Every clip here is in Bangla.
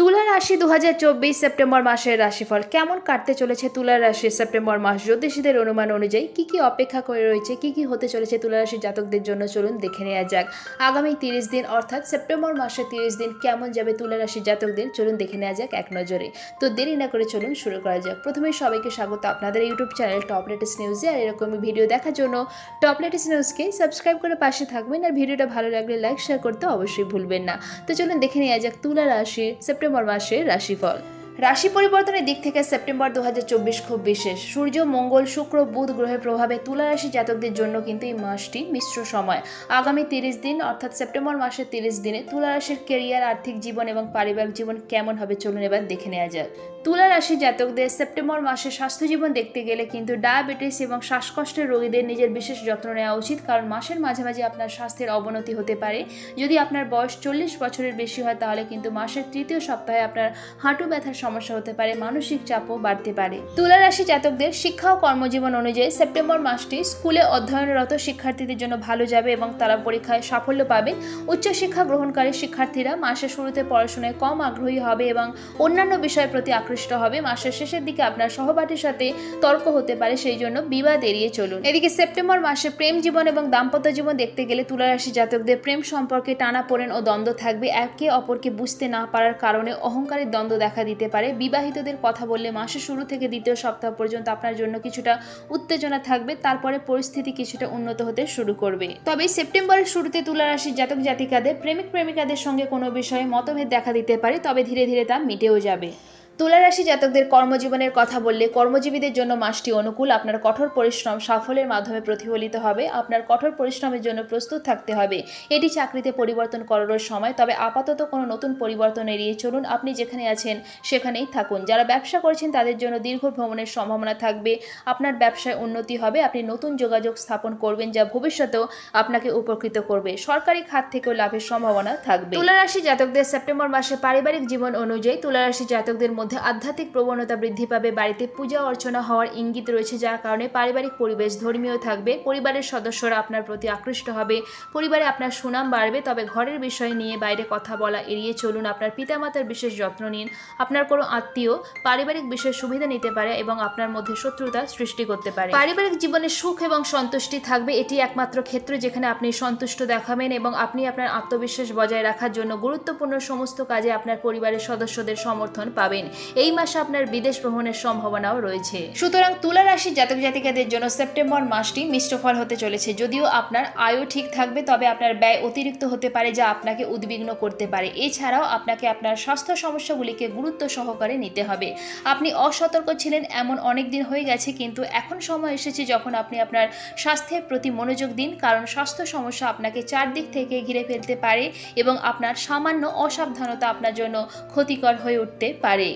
তুলা রাশি দু হাজার চব্বিশ সেপ্টেম্বর মাসের রাশিফল কেমন কাটতে চলেছে তুলা রাশি সেপ্টেম্বর মাস? জ্যোতিষীদের অনুমান অনুযায়ী কি কি অপেক্ষা করে রয়েছে? কি কি হতে চলেছে তুলা রাশির জাতকদের জন্য? চলুন দেখে নেওয়া যাক। আগামী তিরিশ দিন অর্থাৎ সেপ্টেম্বর মাসের তিরিশ দিন কেমন যাবে তুলা রাশির জাতকদের? চলুন দেখে নেওয়া যাক এক নজরে। তো দেরি না করে চলুন শুরু করা যাক। প্রথমে সবাইকে স্বাগত আপনাদের ইউটিউব চ্যানেল টপ লেটেস্ট নিউজে আর এরকমই ভিডিও দেখার জন্য টপ লেটেস্ট নিউজকে সাবস্ক্রাইব করে পাশে থাকবেন, আর ভিডিওটা ভালো লাগলে লাইক, শেয়ার করতে অবশ্যই ভুলবেন না। তো চলুন দেখে নেওয়া যাক তুলা রাশির সেপ্টেম্বর মাসের রাশিফল। রাশি পরিবর্তনের দিক থেকে সেপ্টেম্বর দু হাজার চব্বিশ খুব বিশেষ। সূর্য, মঙ্গল, শুক্র, বুধ গ্রহের প্রভাবে তুলা রাশি জাতকদের জন্য কিন্তু এই মাসটি মিশ্র সময়। আগামী তিরিশ দিন, অর্থাৎ সেপ্টেম্বর মাসের তিরিশ দিনে তুলা রাশির কেরিয়ার আর্থিক জীবন এবং পারিবারিক জীবন কেমন হবে চলুন এবার দেখে নেওয়া যাক। তুলা রাশি জাতকদের সেপ্টেম্বর মাসে স্বাস্থ্য জীবন দেখতে গেলে কিন্তু ডায়াবেটিস এবং শ্বাসকষ্টের রোগীদের নিজের বিশেষ যত্ন নেওয়া উচিত, কারণ মাসের মাঝামাঝি আপনার স্বাস্থ্যের অবনতি হতে পারে। যদি আপনার বয়স চল্লিশ বছরের বেশি হয়, তাহলে কিন্তু মাসের তৃতীয় সপ্তাহে আপনার হাঁটু ব্যথার সমস্যা হতে পারে, মানসিক চাপও বাড়তে পারে। তুলা রাশি জাতকদের শিক্ষা ও কর্মজীবন অনুযায়ী সেপ্টেম্বর মাসটি স্কুলে অধ্যয়নরত শিক্ষার্থীদের জন্য ভালো যাবে এবং তারা পরীক্ষায় সাফল্য পাবে। উচ্চশিক্ষা গ্রহণকারী শিক্ষার্থীরা মাসের শুরুতে পড়াশোনায় কম আগ্রহী হবে এবং অন্যান্য বিষয়ের প্রতি আকৃষ্ট হবে। মাসের শেষের দিকে আপনার সহপাঠীর সাথে তর্ক হতে পারে, সেই জন্য বিবাদ এড়িয়ে চলুন। এদিকে সেপ্টেম্বর মাসে প্রেম জীবন এবং দাম্পত্য জীবন দেখতে গেলে তুলা রাশি জাতকদের প্রেম সম্পর্কে টানাপোড়েন ও দ্বন্দ্ব থাকবে। একে অপরকে বুঝতে না পারার কারণে অহংকারের দ্বন্দ্ব দেখা দিতে পারে। বিবাহিতদের কথা বললে মাসের শুরু থেকে দ্বিতীয় সপ্তাহ পর্যন্ত আপনার জন্য কিছুটা উত্তেজনা থাকবে, তারপরে পরিস্থিতি কিছুটা উন্নত হতে শুরু করবে। তবে সেপ্টেম্বরের শুরুতে তুলা রাশির জাতক জাতিকাদের, প্রেমিক প্রেমিকাদের সঙ্গে কোনো বিষয়ে মতভেদ দেখা দিতে পারে, তবে ধীরে ধীরে তা মিটেও যাবে। তুলা রাশি জাতকদের কর্মজীবনের কথা বললে কর্মজীবীদের জন্য মাসটি অনুকূল, আপনার কঠোর পরিশ্রম সাফল্যের মাধ্যমে প্রতিফলিত হবে, আপনার কঠোর পরিশ্রমের জন্য প্রস্তুত থাকতে হবে। এটি চাকরিতে পরিবর্তন করার সময়, তবে আপাতত কোনো নতুন পরিবর্তন এড়িয়ে চলুন, আপনি যেখানে আছেন সেখানেই থাকুন। যারা ব্যবসা করছেন তাদের জন্য দীর্ঘ ভ্রমণের সম্ভাবনা থাকবে, আপনার ব্যবসায় উন্নতি হবে, আপনি নতুন যোগাযোগ স্থাপন করবেন যা ভবিষ্যতেও আপনাকে উপকৃত করবে। সরকারি খাত থেকেও লাভের সম্ভাবনা থাকবে। তুলা রাশি জাতকদের সেপ্টেম্বর মাসে পারিবারিক জীবন অনুযায়ী তুলারাশি জাতকদের মধ্যে আধ্যাত্মিক প্রবণতা বৃদ্ধি পাবে, বাড়িতে পূজা অর্চনা হওয়ার ইঙ্গিত রয়েছে, যার কারণে পারিবারিক পরিবেশ ধর্মীয় থাকবে, পরিবারের সদস্যরা আপনার প্রতি আকৃষ্ট হবে, পরিবারে আপনার সুনাম বাড়বে, তবে ঘরের বিষয় নিয়ে বাইরে কথা বলা, এড়িয়ে চলুন, আপনার পিতামাতার বিশেষ যত্ন নিন, আপনার কোনো আত্মীয় পারিবারিক বিষয়ে সুবিধা নিতে পারে এবং আপনার মধ্যে শত্রুতা সৃষ্টি করতে পারে। পারিবারিক জীবনে সুখ এবং সন্তুষ্টি থাকবে, এটি একমাত্র ক্ষেত্র যেখানে আপনি সন্তুষ্ট দেখাবেন এবং আপনি আপনার আত্মবিশ্বাস বজায় রাখার জন্য গুরুত্বপূর্ণ সমস্ত কাজে আপনার পরিবারের সদস্যদের সমর্থন পাবেন। এই মাসে আপনার বিদেশ ভ্রমণের সম্ভাবনাও রয়েছে। সুতরাং তুলা রাশি জাতক জাতিকাদের জন্য সেপ্টেম্বর মাসটি মিশ্র ফল হতে চলেছে। যদিও আপনার আয়ু ঠিক থাকবে, তবে আপনার ব্যয় অতিরিক্ত হতে পারে, যা আপনাকে উদ্বিগ্ন করতে পারে। এছাড়াও আপনাকে আপনার স্বাস্থ্য সমস্যাগুলিকে গুরুত্ব সহকারে নিতে হবে। আপনি অসতর্ক ছিলেন এমন অনেক দিন হয়ে গেছে, কিন্তু এখন সময় এসেছে যখন আপনি আপনার স্বাস্থ্যের প্রতি মনোযোগ দিন, কারণ স্বাস্থ্য সমস্যা আপনাকে চারদিক থেকে ঘিরে ফেলতে পারে এবং আপনার সামান্য অসাবধানতা আপনার জন্য ক্ষতিকর হয়ে উঠতে পারে।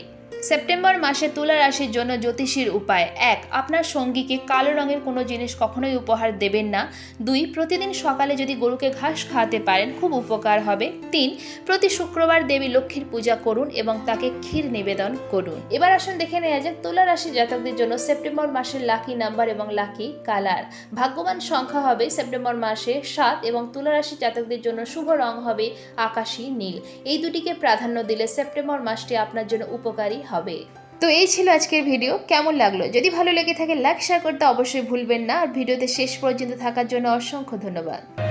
সেপ্টেম্বর মাসে তুলা রাশির জন্য জ্যোতিষীর উপায় এক, আপনার সঙ্গীকে কালো রঙের কোনো জিনিস কখনোই উপহার দেবেন না। দুই, প্রতিদিন সকালে যদি গরুকে ঘাস খাওয়াতে পারেন, খুব উপকার হবে। তিন, প্রতি শুক্রবার দেবী লক্ষ্মীর পূজা করুন এবং তাকে ক্ষীর নিবেদন করুন। এবার আসুন দেখে নেওয়া যাক তুলা রাশির জাতকদের জন্য সেপ্টেম্বর মাসের লাকি নাম্বার এবং লাকি কালার। ভাগ্যবান সংখ্যা হবে সেপ্টেম্বর মাসে সাত এবং তুলা রাশির জাতকদের জন্য শুভ রং হবে আকাশী নীল। এই দুটিকে প্রাধান্য দিলে সেপ্টেম্বর মাসটি আপনার জন্য উপকারী হবে। তো এই ছিল আজকের ভিডিও, কেমন লাগল? যদি ভালো লেগে থাকে লাইক শেয়ার করতে অবশ্যই ভুলবেন না। আর ভিডিওতে শেষ পর্যন্ত থাকার জন্য অসংখ্য ধন্যবাদ।